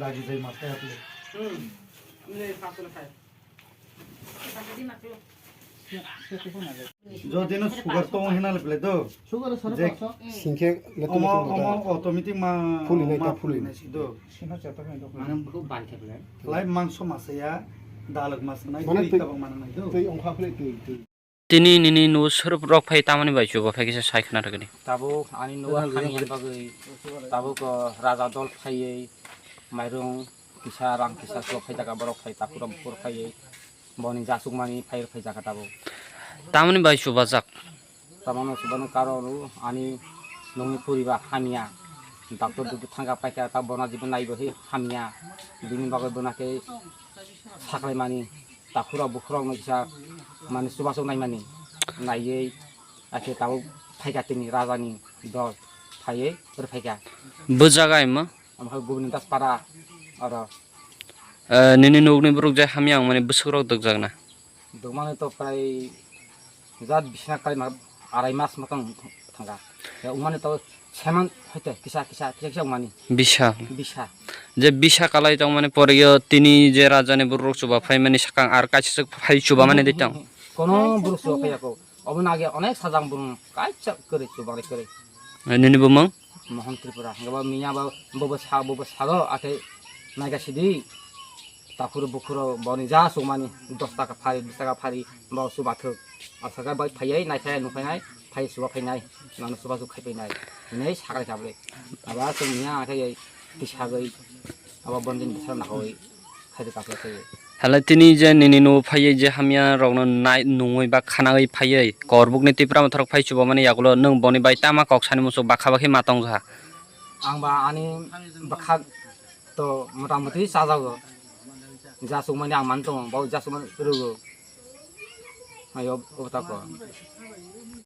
লাগিয়ে যায় মাথায় আপনি হুম যদিনো সুগার তো হেনাল পেলে তো। সুগার সরে পাঁচশো? সিংকে লেতো অম অটোমেটিক মা ফুলি নাই ফুলি নাই। সিধো সিনা চাপা নাই মানে খুব তামানি বাইছো গো সাইখানা রাখনি তাবো আনি নো রাজা দল ফাইয়ে माइरं फैसा रां फैसा सब फैजागा बरक फाय तापुरा बुकुर फायो बनि जासुक मानि फायर फैजागा दाबो तामनि बाय सुबाजाक तामनो सुबानो कारण आनि नोंनि फुरिबा हामिया ডাক্তার দুটো থাঙ্গা পাইকা তা বনা জীবন নাইব সেই হামিয়া বিনি বাগে বনাকে সাকলাই মানি তাকুরা বুকুরাও নইসা মানে সুবাসও নাই মানি। নাইयै আকে তাও ফাইকা তিনি রাজানি দল ফাইयै ওর ফাইকা। বুঝা গাইমা ओमफ्राय गुबुन दासपारा आरो निनि नगनि ब्रुक जाय हामियां माने बोसोराव दग जागना दमानो त प्राय जात बिसिना कालि मा आराय मास मतन थांगा उमानो त सेमान हयते किसा किसा किसा किसा उमानि बिसा बिसा जे बिसा कालाय तां माने परियो तिनि जे राजानि ब्रुक सुबा फाइ माने साकां आर काचिस फाइ सुबा माने दितां কোনো বুড়ো সুবা ফাইয়াকো অবন আগে অনেক সাজাং বুড়ো কাইচা করে সুবারে করে निनि बुमं মোহন ত্রিপুরা গবা মিয়া বা বব সা বব সাগো আকে নাইগা সিদি তাকুর বুকুর বনি যা সুমানি দশ টাকা ফারি বিশ টাকা ফারি বাও সুবাথো আসাকা বাই ফাইয়াই নাইখাই নুফাইনাই ফাই সুবা ফাইনাই নানো সুবা জু খাইফাইনাই नै সাগাই जाबले आबा जोंनिया आखाय बिसागै आबा बन्दिन बिसा नाखै হলে তিনি যে নিনি নো ফাইয়ে যে হামিয়া রগনো নাই নুই বা খানাই ফাইয়ে করবুক নি তিপ্রা মাথার ফাই চুব মানে ইয়াগুলো নং বনি বাই তামা কক্সানি মুসু বাখা বাখি মাতং যা আং বা আনি বাখা তো মোটামুটি সাজাগো যা সুমানি আং মানতো বাউ যা সুমানি রুগো। আয়ো ওতাকো